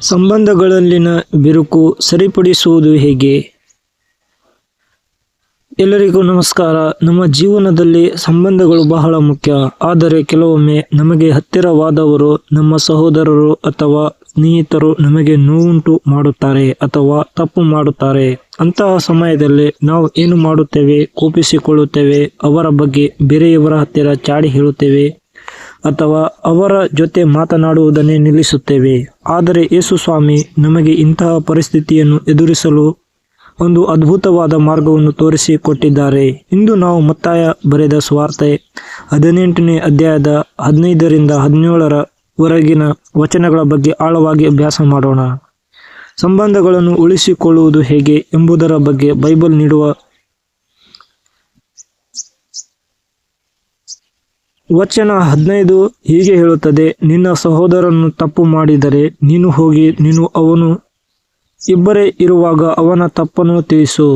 ಸಂಬಂಧಗಳಲ್ಲಿನ ಬಿರುಕು ಸರಿಪಡಿಸುವುದು ಹೇಗೆ? ಎಲ್ಲರಿಗೂ ನಮಸ್ಕಾರ. ನಮ್ಮ ಜೀವನದಲ್ಲಿ ಸಂಬಂಧಗಳು ಬಹಳ ಮುಖ್ಯ. ಆದರೆ ಕೆಲವೊಮ್ಮೆ ನಮಗೆ ಹತ್ತಿರವಾದವರು, ನಮ್ಮ ಸಹೋದರರು ಅಥವಾ ಸ್ನೇಹಿತರು ನಮಗೆ ನೋವುಂಟು ಮಾಡುತ್ತಾರೆ ಅಥವಾ ತಪ್ಪು ಮಾಡುತ್ತಾರೆ. ಅಂತಹ ಸಮಯದಲ್ಲಿ ನಾವು ಏನು ಮಾಡುತ್ತೇವೆ? ಕೋಪಿಸಿಕೊಳ್ಳುತ್ತೇವೆ. ಅವರ ಬಗ್ಗೆ ಬೇರೆಯವರ ಹತ್ತಿರ ಚಾಡಿ ಹೇಳುತ್ತೇವೆ. ಅಥವಾ ಅವರ ಜೊತೆ ಮಾತನಾಡುವುದನ್ನೇ ನಿಲ್ಲಿಸುತ್ತೇವೆ. ಆದರೆ ಯೇಸು ಸ್ವಾಮಿ ನಮಗೆ ಇಂತಹ ಪರಿಸ್ಥಿತಿಯನ್ನು ಎದುರಿಸಲು ಒಂದು ಅದ್ಭುತವಾದ ಮಾರ್ಗವನ್ನು ತೋರಿಸಿ ಕೊಟ್ಟಿದ್ದಾರೆ. ಇಂದು ನಾವು ಮತ್ತಾಯ ಬರೆದ ಸ್ವಾರ್ತೆ ಹದಿನೆಂಟನೇ ಅಧ್ಯಾಯದ ಹದಿನೈದರಿಂದ ಹದಿನೇಳರ ವರೆಗಿನ ವಚನಗಳ ಬಗ್ಗೆ ಆಳವಾಗಿ ಅಭ್ಯಾಸ ಮಾಡೋಣ. ಸಂಬಂಧಗಳನ್ನು ಉಳಿಸಿಕೊಳ್ಳುವುದು ಹೇಗೆ ಎಂಬುದರ ಬಗ್ಗೆ ಬೈಬಲ್ ನೀಡುವ ವಚನ ಹದಿನೈದು ಹೀಗೆ ಹೇಳುತ್ತದೆ, ನಿನ್ನ ಸಹೋದರನು ತಪ್ಪು ಮಾಡಿದರೆ ನೀನು ಹೋಗಿ, ನೀನು ಅವನು ಇಬ್ಬರೇ ಇರುವಾಗ ಅವನ ತಪ್ಪನ್ನು ತಿಳಿಸು.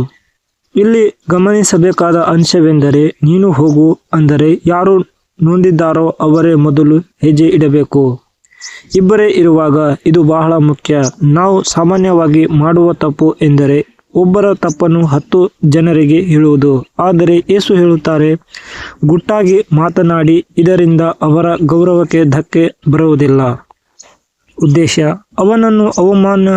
ಇಲ್ಲಿ ಗಮನಿಸಬೇಕಾದ ಅಂಶವೆಂದರೆ, ನೀನು ಹೋಗು ಅಂದರೆ ಯಾರು ನೊಂದಿದ್ದಾರೋ ಅವರೇ ಮೊದಲು ಹೆಜ್ಜೆ ಇಡಬೇಕು. ಇಬ್ಬರೇ ಇರುವಾಗ ಇದು ಬಹಳ ಮುಖ್ಯ. ನಾವು ಸಾಮಾನ್ಯವಾಗಿ ಮಾಡುವ ತಪ್ಪು ಎಂದರೆ ಒಬ್ಬರ ತಪ್ಪನ್ನು ಹತ್ತು ಜನರಿಗೆ ಹೇಳುವುದು. ಆದರೆ ಏಸು ಹೇಳುತ್ತಾರೆ, ಗುಟ್ಟಾಗಿ ಮಾತನಾಡಿ, ಇದರಿಂದ ಅವರ ಗೌರವಕ್ಕೆ ಧಕ್ಕೆ ಬರುವುದಿಲ್ಲ. ಉದ್ದೇಶ, ಅವನನ್ನು ಅವಮಾನ,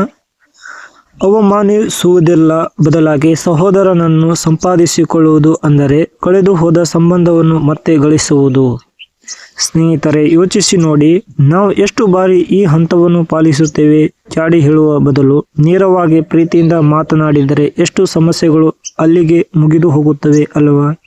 ಅವಮಾನಿಸುವುದಿಲ್ಲ ಬದಲಾಗಿ ಸಹೋದರನನ್ನು ಸಂಪಾದಿಸಿಕೊಳ್ಳುವುದು ಅಂದರೆ ಕಳೆದು ಹೋದ ಸಂಬಂಧವನ್ನು ಮತ್ತೆ ಗಳಿಸುವುದು. ಸ್ನೇಹಿತರೆ, ಯೋಚಿಸಿ ನೋಡಿ. ನಾವು ಎಷ್ಟು ಬಾರಿ ಈ ಹಂತವನ್ನು ಪಾಲಿಸುತ್ತೇವೆ? ಚಾಡಿ ಹೇಳುವ ಬದಲು ನೇರವಾಗಿ ಪ್ರೀತಿಯಿಂದ ಮಾತನಾಡಿದರೆ ಎಷ್ಟು ಸಮಸ್ಯೆಗಳು ಅಲ್ಲಿಗೆ ಮುಗಿದು ಹೋಗುತ್ತವೆ ಅಲ್ವಾ?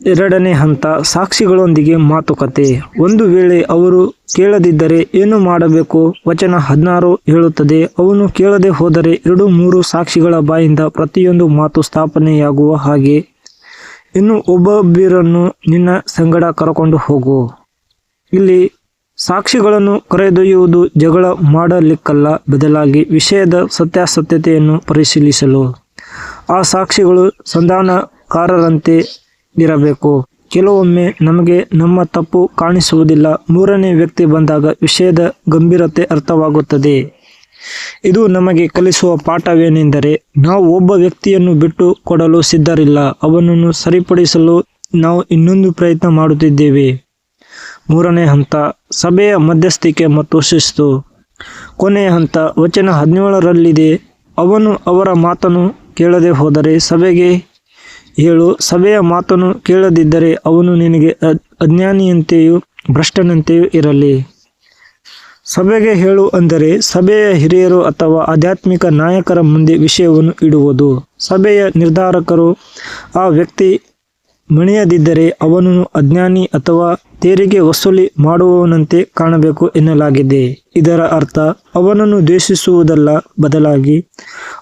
ಎರಡನೇ ಹಂತ, ಸಾಕ್ಷಿಗಳೊಂದಿಗೆ ಮಾತುಕತೆ. ಒಂದು ವೇಳೆ ಅವರು ಕೇಳದಿದ್ದರೆ ಏನು ಮಾಡಬೇಕು? ವಚನ ಹದಿನಾರು ಹೇಳುತ್ತದೆ, ಅವನು ಕೇಳದೆ ಹೋದರೆ ಎರಡು ಮೂರು ಸಾಕ್ಷಿಗಳ ಬಾಯಿಂದ ಪ್ರತಿಯೊಂದು ಮಾತು ಸ್ಥಾಪನೆಯಾಗುವ ಹಾಗೆ. ಇನ್ನು ಒಬ್ಬೊಬ್ಬರನ್ನು ನಿನ್ನ ಸಂಗಡ ಕರಕೊಂಡು ಹೋಗು. ಇಲ್ಲಿ ಸಾಕ್ಷಿಗಳನ್ನು ಕರೆದೊಯ್ಯುವುದು ಜಗಳ ಮಾಡಲಿಕ್ಕಲ್ಲ, ಬದಲಾಗಿ ವಿಷಯದ ಸತ್ಯಾಸತ್ಯತೆಯನ್ನು ಪರಿಶೀಲಿಸಲು. ಆ ಸಾಕ್ಷಿಗಳು ಸಂಧಾನಕಾರರಂತೆ ಇರಬೇಕು. ಕೆಲವೊಮ್ಮೆ ನಮಗೆ ನಮ್ಮ ತಪ್ಪು ಕಾಣಿಸುವುದಿಲ್ಲ. ಮೂರನೇ ವ್ಯಕ್ತಿ ಬಂದಾಗ ವಿಷಯದ ಗಂಭೀರತೆ ಅರ್ಥವಾಗುತ್ತದೆ. ಇದು ನಮಗೆ ಕಲಿಸುವ ಪಾಠವೇನೆಂದರೆ ನಾವು ಒಬ್ಬ ವ್ಯಕ್ತಿಯನ್ನು ಬಿಟ್ಟು ಕೊಡಲು ಸಿದ್ಧರಿಲ್ಲ. ಅವನನ್ನು ಸರಿಪಡಿಸಲು ನಾವು ಇನ್ನೊಂದು ಪ್ರಯತ್ನ ಮಾಡುತ್ತಿದ್ದೇವೆ. ಮೂರನೇ ಹಂತ, ಸಭೆಯ ಮಧ್ಯಸ್ಥಿಕೆ ಮತ್ತು ಶಿಸ್ತು. ಕೊನೆಯ ಹಂತ, ವಚನ ಹದಿನೇಳರಲ್ಲಿದೆ. ಅವನು ಅವರ ಮಾತನ್ನು ಕೇಳದೆ ಹೋದರೆ ಸಭೆಗೆ ಹೇಳು, ಸಭೆಯ ಮಾತನ್ನು ಕೇಳದಿದ್ದರೆ ಅವನು ನಿನಗೆ ಅಜ್ಞಾನಿಯಂತೆಯೂ ಭ್ರಷ್ಟನಂತೆಯೂ ಇರಲಿ. ಸಭೆಗೆ ಹೇಳು ಅಂದರೆ ಸಭೆಯ ಹಿರಿಯರು ಅಥವಾ ಆಧ್ಯಾತ್ಮಿಕ ನಾಯಕರ ಮುಂದೆ ವಿಷಯವನ್ನು ಇಡುವುದು. ಸಭೆಯ ನಿರ್ಧಾರಕರು ಆ ವ್ಯಕ್ತಿ ಮಣಿಯದಿದ್ದರೆ ಅವನನ್ನು ಅಜ್ಞಾನಿ ಅಥವಾ ತೆರಿಗೆ ವಸೂಲಿ ಮಾಡುವವನಂತೆ ಕಾಣಬೇಕು ಎನ್ನಲಾಗಿದೆ. ಇದರ ಅರ್ಥ, ಅವನನ್ನು ದ್ವೇಷಿಸುವುದಲ್ಲ, ಬದಲಾಗಿ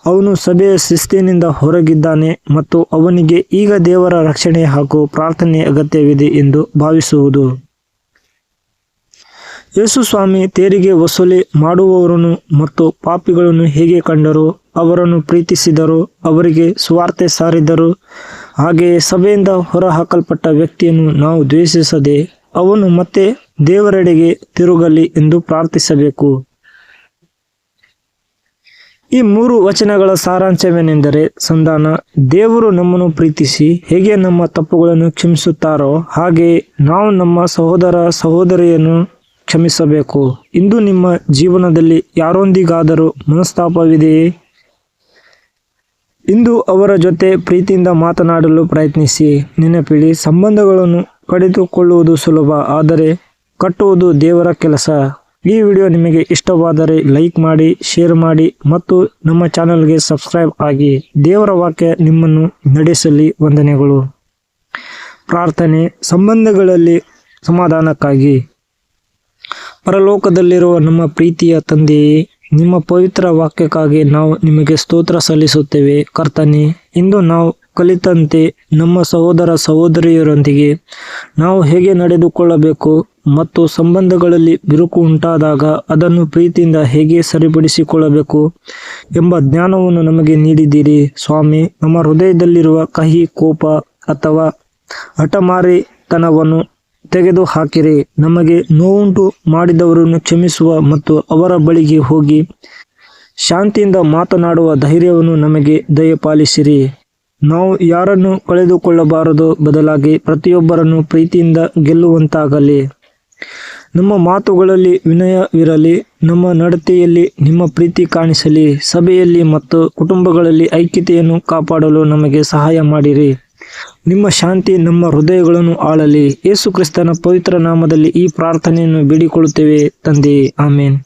ಅವನು ಸಭೆಯ ಶಿಸ್ತಿನಿಂದ ಹೊರಗಿದ್ದಾನೆ ಮತ್ತು ಅವನಿಗೆ ಈಗ ದೇವರ ರಕ್ಷಣೆ ಹಾಗೂ ಪ್ರಾರ್ಥನೆ ಅಗತ್ಯವಿದೆ ಎಂದು ಭಾವಿಸುವುದು. ಯೇಸು ಸ್ವಾಮಿ ತೆರಿಗೆ ವಸೂಲಿ ಮಾಡುವವರನ್ನು ಮತ್ತು ಪಾಪಿಗಳನ್ನು ಹೇಗೆ ಕಂಡರು ಅವರನ್ನು ಪ್ರೀತಿಸಿದರು ಅವರಿಗೆ ಸುವಾರ್ತೆ ಸಾರಿದರು. ಹಾಗೆಯೇ ಸಭೆಯಿಂದ ಹೊರಹಾಕಲ್ಪಟ್ಟ ವ್ಯಕ್ತಿಯನ್ನು ನಾವು ದ್ವೇಷಿಸದೆ ಅವನು ಮತ್ತೆ ದೇವರೆಡೆಗೆ ತಿರುಗಲಿ ಎಂದು ಪ್ರಾರ್ಥಿಸಬೇಕು. ಈ ಮೂರು ವಚನಗಳ ಸಾರಾಂಶವೇನೆಂದರೆ ಸಂಧಾನ, ದೇವರು ನಮ್ಮನ್ನು ಪ್ರೀತಿಸಿ ಹೇಗೆ ನಮ್ಮ ತಪ್ಪುಗಳನ್ನು ಕ್ಷಮಿಸುತ್ತಾರೋ ಹಾಗೆ ನಾವು ನಮ್ಮ ಸಹೋದರ ಸಹೋದರಿಯನ್ನು ಕ್ಷಮಿಸಬೇಕು. ಇಂದು ನಿಮ್ಮ ಜೀವನದಲ್ಲಿ ಯಾರೊಂದಿಗಾದರೂ ಮನಸ್ತಾಪವಿದೆಯೇ? ಇಂದು ಅವರ ಜೊತೆ ಪ್ರೀತಿಯಿಂದ ಮಾತನಾಡಲು ಪ್ರಯತ್ನಿಸಿ. ನೆನಪಿಡಿ, ಸಂಬಂಧಗಳನ್ನು ಕಡಿದುಕೊಳ್ಳುವುದು ಸುಲಭ, ಆದರೆ ಕಟ್ಟುವುದು ದೇವರ ಕೆಲಸ. ಈ ವಿಡಿಯೋ ನಿಮಗೆ ಇಷ್ಟವಾದರೆ ಲೈಕ್ ಮಾಡಿ, ಶೇರ್ ಮಾಡಿ ಮತ್ತು ನಮ್ಮ ಚಾನಲ್ಗೆ ಸಬ್ಸ್ಕ್ರೈಬ್ ಆಗಿ. ದೇವರ ವಾಕ್ಯ ನಿಮ್ಮನ್ನು ನಡೆಸಲಿ. ವಂದನೆಗಳು. ಪ್ರಾರ್ಥನೆ, ಸಂಬಂಧಗಳಲ್ಲಿ ಸಮಾಧಾನಕ್ಕಾಗಿ. ಪರಲೋಕದಲ್ಲಿರುವ ನಮ್ಮ ಪ್ರೀತಿಯ ತಂದೆಯೇ ನಿಮ್ಮ ಪವಿತ್ರ ವಾಕ್ಯಕ್ಕಾಗಿ ನಾವು ನಿಮಗೆ ಸ್ತೋತ್ರ ಸಲ್ಲಿಸುತ್ತೇವೆ. ಕರ್ತನೆ, ಇಂದು ನಾವು ಕಲಿತಂತೆ ನಮ್ಮ ಸಹೋದರ ಸಹೋದರಿಯರೊಂದಿಗೆ ನಾವು ಹೇಗೆ ನಡೆದುಕೊಳ್ಳಬೇಕು ಮತ್ತು ಸಂಬಂಧಗಳಲ್ಲಿ ಬಿರುಕು ಉಂಟಾದಾಗ ಅದನ್ನು ಪ್ರೀತಿಯಿಂದ ಹೇಗೆ ಸರಿಪಡಿಸಿಕೊಳ್ಳಬೇಕು ಎಂಬ ಜ್ಞಾನವನ್ನು ನಮಗೆ ನೀಡಿದ್ದೀರಿ. ಸ್ವಾಮಿ, ನಮ್ಮ ಹೃದಯದಲ್ಲಿರುವ ಕಹಿ ಕೋಪ ಅಥವಾ ಹಠಮಾರಿತನವನ್ನು ತೆಗೆದು ಹಾಕಿರಿ. ನಮಗೆ ನೋವುಂಟು ಮಾಡಿದವರನ್ನು ಕ್ಷಮಿಸುವ ಮತ್ತು ಅವರ ಬಳಿಗೆ ಹೋಗಿ ಶಾಂತಿಯಿಂದ ಮಾತನಾಡುವ ಧೈರ್ಯವನ್ನು ನಮಗೆ ದಯಪಾಲಿಸಿರಿ. ನಾವು ಯಾರನ್ನು ಕಳೆದುಕೊಳ್ಳಬಾರದು ಬದಲಾಗಿ ಪ್ರತಿಯೊಬ್ಬರನ್ನು ಪ್ರೀತಿಯಿಂದ ಗೆಲ್ಲುವಂತಾಗಲಿ. ನಮ್ಮ ಮಾತುಗಳಲ್ಲಿ ವಿನಯವಿರಲಿ, ನಮ್ಮ ನಡತೆಯಲ್ಲಿ ನಿಮ್ಮ ಪ್ರೀತಿ ಕಾಣಿಸಲಿ, ಸಭೆಯಲ್ಲಿ ಮತ್ತು ಕುಟುಂಬಗಳಲ್ಲಿ ಐಕ್ಯತೆಯನ್ನು ಕಾಪಾಡಲು ನಮಗೆ ಸಹಾಯ ಮಾಡಿರಿ. ನಿಮ್ಮ ಶಾಂತಿ ನಮ್ಮ ಹೃದಯಗಳನ್ನು ಆಳಲಿ. ಯೇಸು ಕ್ರಿಸ್ತನ ಪವಿತ್ರ ನಾಮದಲ್ಲಿ ಈ ಪ್ರಾರ್ಥನೆಯನ್ನು ಬೇಡಿಕೊಳ್ಳುತ್ತೇವೆ ತಂದೆ. ಆಮೇನ್.